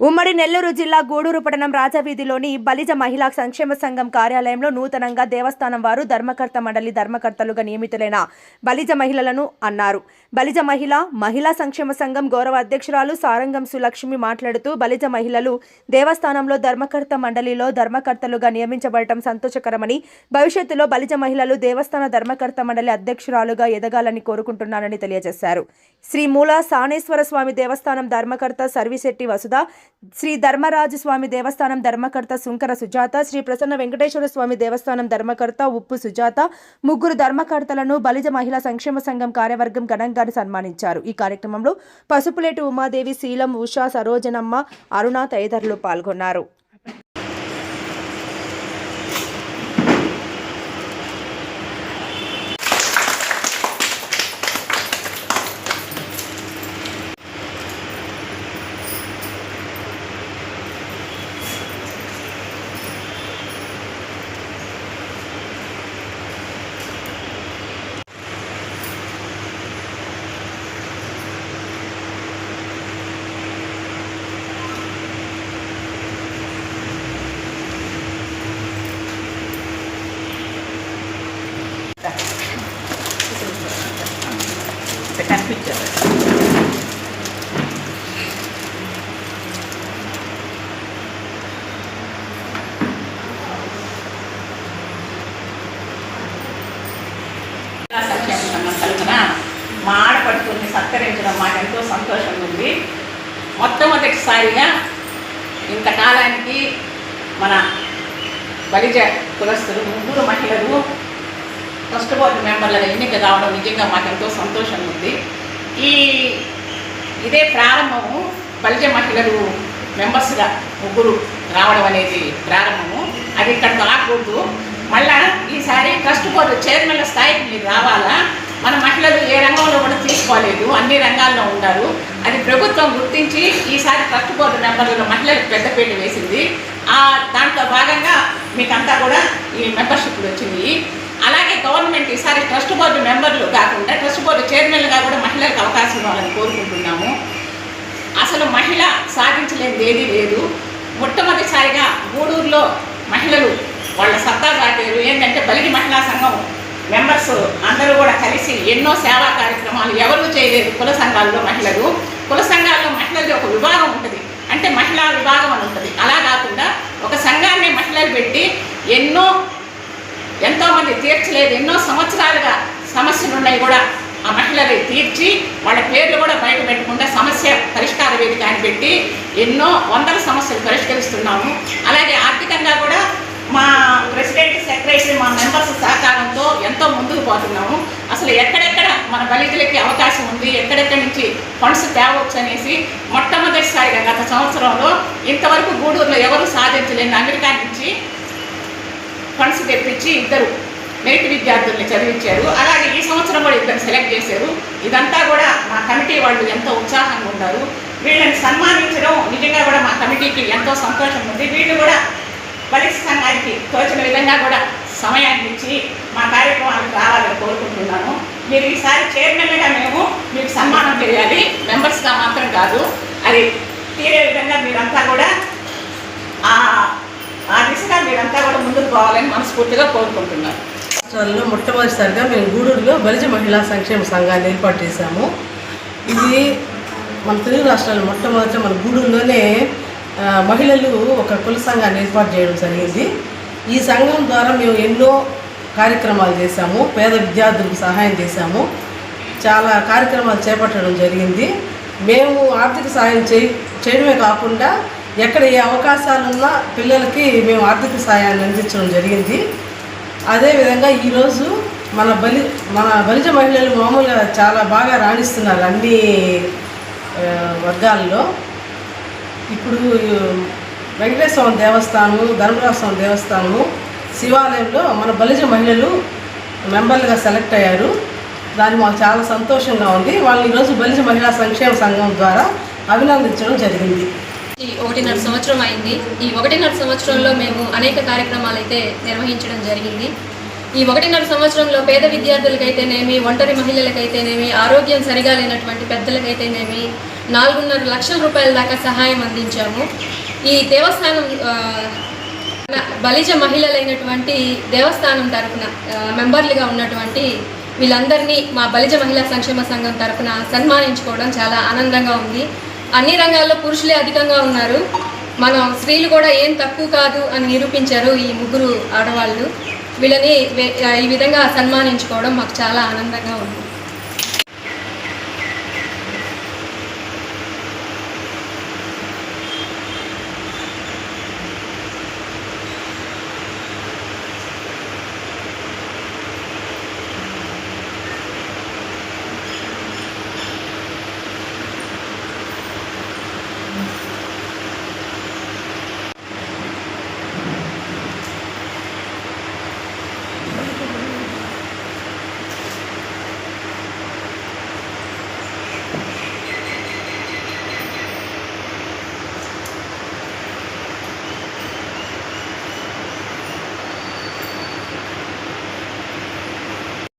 ఉమ్మడి నెల్లూరు జిల్లా గూడూరు పట్టణం రాజవీధిలోని బలిజ మహిళా సంక్షేమ సంఘం కార్యాలయంలో నూతనంగా దేవస్థానం వారు ధర్మకర్త మండలి ధర్మకర్తలుగా నియమితులైన బలిజ మహిళలను అన్నారు. బలిజ మహిళ మహిళా సంక్షేమ సంఘం గౌరవ అధ్యక్షురాలు సారంగం సులక్ష్మి మాట్లాడుతూ బలిజ మహిళలు దేవస్థానంలో ధర్మకర్త మండలిలో ధర్మకర్తలుగా నియమించబడటం సంతోషకరమని భవిష్యత్తులో బలిజ మహిళలు దేవస్థాన ధర్మకర్త మండలి అధ్యక్షురాలుగా ఎదగాలని కోరుకుంటున్నానని తెలియజేశారు. శ్రీ మూల సానేశ్వర స్వామి దేవస్థానం ధర్మకర్త సర్విశెట్టి వసుధ శ్రీ ధర్మరాజు స్వామి దేవస్థానం ధర్మకర్త సుంకర సుజాత శ్రీ ప్రసన్న వెంకటేశ్వర స్వామి దేవస్థానం ధర్మకర్త ఉప్పు సుజాత ముగ్గురు ధర్మకర్తలను బలిజ మహిళా సంక్షేమ సంఘం కార్యవర్గం ఘనంగా సన్మానించారు. ఈ కార్యక్రమంలో పసుపులేటి ఉమాదేవి శీలం ఉషా సరోజనమ్మ అరుణ తదితరులు పాల్గొన్నారు. కనిపించారు సంక్షేమ సంఘం తరఫున మా ఆడపడుతుని సత్కరించడం మాకు ఎంతో సంతోషంగా ఉంది. మొట్టమొదటిసారిగా ఇంతకాలానికి మన బలిజ కులస్తులు ముగ్గురు మహిళలు ఫస్ట్ బోర్డు మెంబర్లుగా ఎన్నిక రావడం నిజంగా మాకు ఎంతో సంతోషంగా ఉంది. ఈ ఇదే ప్రారంభము బలిజ మహిళలు మెంబర్స్గా ముగ్గురు రావడం అనేది ప్రారంభము. అది ఇక్కడ రాకూడదు మళ్ళా ఈసారి ట్రస్ట్ బోర్డు చైర్మన్ల స్థాయికి మీరు రావాలా? మన మహిళలు ఏ రంగంలో కూడా తీసుకోలేదు. అన్ని రంగాల్లో ఉన్నారు. అది ప్రభుత్వం గుర్తించి ఈసారి ట్రస్ట్ బోర్డు మెంబర్లలో మహిళలకు పెద్దపీట వేసింది. ఆ దాంట్లో భాగంగా మీకంతా కూడా ఈ మెంబర్షిప్లు వచ్చింది. అలాగే గవర్నమెంట్ ఈసారి ట్రస్ట్ బోర్డు మెంబర్లు కాకుండా ట్రస్ట్ బోర్డు చైర్మన్లుగా కూడా మహిళలకు అవకాశం ఇవ్వాలని కోరుకుంటున్నాము. అసలు మహిళ సాధించలేనిది ఏదీ లేదు. మొట్టమొదటిసారిగా గూడూరులో మహిళలు వాళ్ళ సత్తా చాటారు. ఏంటంటే బలిగి మహిళా సంఘం మెంబర్స్ అందరూ కూడా కలిసి ఎన్నో సేవా కార్యక్రమాలు ఎవరు చేయలేదు కుల సంఘాల్లో మహిళలు. కుల సంఘాల్లో మహిళలు ఒక విభాగం ఉంటుంది అంటే మహిళా విభాగం అని ఉంటుంది అలా కాకుండా ఒక సంఘాన్ని మహిళలు పెట్టి ఎన్నో ఎంతోమంది తీర్చలేదు ఎన్నో సంవత్సరాలుగా సమస్యలు ఉన్నాయి కూడా. ఆ మహిళలు తీర్చి వాళ్ళ పేర్లు కూడా బయట పెట్టకుండా సమస్య పరిష్కార వేదిక అని పెట్టి ఎన్నో వందల సమస్యలు పరిష్కరిస్తున్నాము. అలాగే ఆర్థికంగా కూడా మా ప్రెసిడెంట్ సెక్రటరీ మా మెంబర్స్ సహకారంతో ఎంతో ముందుకు పోతున్నాము. అసలు ఎక్కడెక్కడ మన బలితులకి అవకాశం ఉంది ఎక్కడెక్కడి నుంచి ఫండ్స్ తేవచ్చు అనేసి మొట్టమొదటిసారిగా గత సంవత్సరంలో ఇంతవరకు గూడూరులో ఎవరు సాధించలేని అమెరికా నుంచి ఫండ్స్ తెప్పించి ఇద్దరు మెరిట్ విద్యార్థుల్ని చదివించారు. అలాగే ఈ సంవత్సరం కూడా ఇద్దరు సెలెక్ట్ చేశారు. ఇదంతా కూడా మా కమిటీ వాళ్ళు ఎంతో ఉత్సాహంగా ఉన్నారు. వీళ్ళని సన్మానించడం నిజంగా కూడా మా కమిటీకి ఎంతో సంతోషం ఉంది. వీళ్ళు కూడా బలిష్ట సంఘానికి తోచిన విధంగా కూడా సమయాన్ని ఇచ్చి మా కార్యక్రమాలకు రావాలని కోరుకుంటున్నాను. మీరు ఈసారి చైర్మన్గా మేము మీకు సన్మానం చేయాలి. మెంబర్స్గా మాత్రం కాదు. అది తీరే విధంగా మీరంతా కూడా ఆ దిశగా మీరంతా కూడా ముందుకు పోవాలని మనస్ఫూర్తిగా కోరుకుంటున్నాను. రాష్ట్రాల్లో మొట్టమొదటిసారిగా మేము గూడూరులో బలిజ మహిళా సంక్షేమ సంఘాన్ని ఏర్పాటు చేశాము. ఇది మన తెలుగు రాష్ట్రాల్లో మొట్టమొదట మన గూడూరులోనే మహిళలు ఒక కుల సంఘాన్ని ఏర్పాటు చేయడం జరిగింది. ఈ సంఘం ద్వారా మేము ఎన్నో కార్యక్రమాలు చేశాము పేద విద్యార్థులకు సహాయం చేశాము. చాలా కార్యక్రమాలు చేపట్టడం జరిగింది. మేము ఆర్థిక సహాయం చేయ చేయడమే కాకుండా ఎక్కడ ఏ అవకాశాలు ఉన్నా పిల్లలకి మేము ఆర్థిక సహాయాన్ని అందించడం జరిగింది. అదేవిధంగా ఈరోజు మన బలి మన బలిజ మహిళలు మామూలుగా చాలా బాగా రాణిస్తున్నారు అన్ని వర్గాల్లో. ఇప్పుడు వెంకటేశ్వర దేవస్థానము ధర్మరాజ స్వామి దేవస్థానము శివాలయంలో మన బలిజ మహిళలు మెంబర్లుగా సెలెక్ట్ అయ్యారు. దాన్ని మాకు చాలా సంతోషంగా ఉంది. వాళ్ళని ఈరోజు బలిజ మహిళా సంక్షేమ సంఘం ద్వారా అభినందించడం జరిగింది. ఈ ఒకటిన్నర సంవత్సరం అయింది. ఈ ఒకటిన్నర సంవత్సరంలో మేము అనేక కార్యక్రమాలు అయితే నిర్వహించడం జరిగింది. ఈ ఒకటిన్నర సంవత్సరంలో పేద విద్యార్థులకైతేనేమి ఒంటరి మహిళలకైతేనేమి ఆరోగ్యం సరిగా లేనటువంటి పెద్దలకైతేనేమి నాలుగున్నర లక్షల రూపాయల దాకా సహాయం అందించాము. ఈ దేవస్థానం బలిజ మహిళలైనటువంటి దేవస్థానం తరపున మెంబర్లుగా ఉన్నటువంటి వీళ్ళందరినీ మా బలిజ మహిళా సంక్షేమ సంఘం తరపున సన్మానించుకోవడం చాలా ఆనందంగా ఉంది. అన్ని రంగాల్లో పురుషులే అధికంగా ఉన్నారు. మనం స్త్రీలు కూడా ఏం తక్కువ కాదు అని నిరూపించారు ఈ ముగ్గురు ఆడవాళ్ళు. వీళ్ళని ఈ విధంగా సన్మానించుకోవడం మాకు చాలా ఆనందంగా ఉంది.